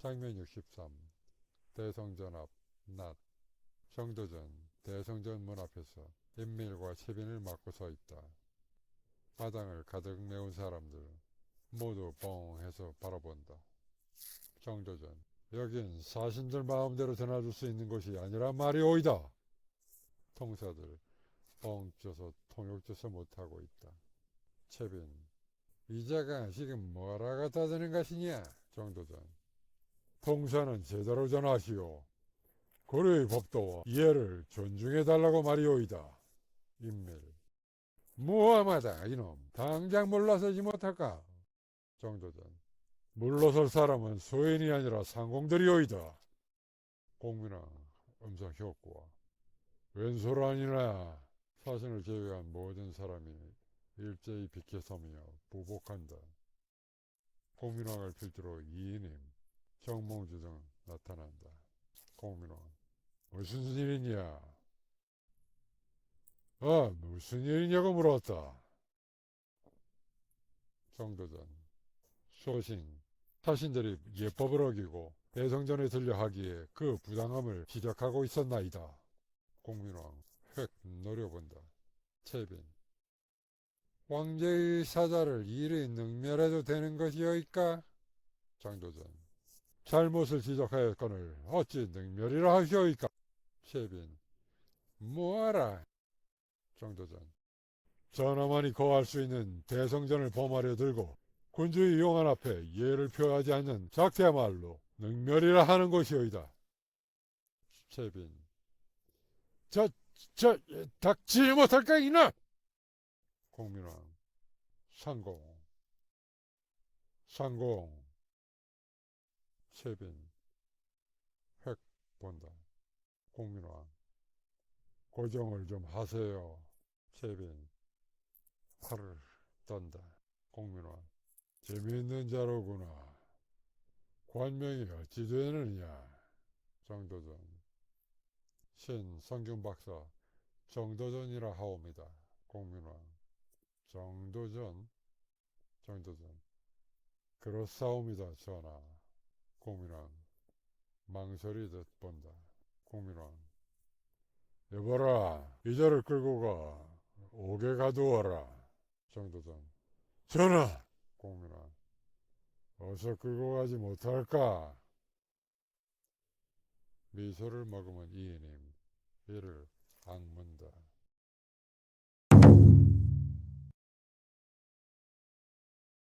장면 63 대성전 앞낮 정도전 대성전 문 앞에서 인밀과 채빈을 맞고 서 있다. 마당을 가득 메운 사람들 모두 뻥 해서 바라본다. 정도전 여긴 사신들 마음대로 전해줄 수 있는 곳이 아니라 말이오이다. 통사들 뻥 쪄서 통역져서 못하고 있다. 채빈 이자가 지금 뭐라 갖다 드는 것이냐? 정도전 통사는 제대로 전하시오. 고려의 법도와 이해를 존중해 달라고 말이오이다. 인밀 무함하다 이놈 당장 물러서지 못할까? 정도전 물러설 사람은 소인이 아니라 상공들이오이다. 공민아 음성 효과 아니라 사신을 제외한 모든 사람이 일제히 비켜서며 부복한다. 공민왕을 필두로 이인임, 정몽주 등 나타난다. 공민왕 무슨 일이냐? 아 무슨 일이냐고 물었다. 정도전 소신 사신들이 예법을 어기고 대성전에 들려 하기에 그 부당함을 지적하고 있었나이다. 공민왕 획 노려본다. 채빈 왕제의 사자를 이리 능멸해도 되는 것이오이까? 장도전 잘못을 지적하였거늘 어찌 능멸이라 하시오이까? 채빈 뭐하라? 정도전 전하만이 거할 수 있는 대성전을 범하려 들고 군주의 용안 앞에 예를 표하지 않는 작대야말로 능멸이라 하는 것이오이다. 채빈 저, 저, 닥치지 못할까, 이나! 공민왕, 상공, 상공, 채빈, 획 본다. 공민왕, 고정을 좀 하세요. 채빈, 팔을 떤다. 공민왕, 재미있는 자로구나. 관명이 어찌 되느냐. 정도전, 신 성균 박사 정도전이라 하옵니다. 공민왕 정도전 정도전 그렇사옵니다 전하 공민왕 망설이 듯 본다. 공민왕 여보라 이자를 끌고 가. 옥에 가두어라. 정도전. 전하! 공민왕 어서 끌고 가지 못할까? 미소를 머금은 이인임. 이를 악문다.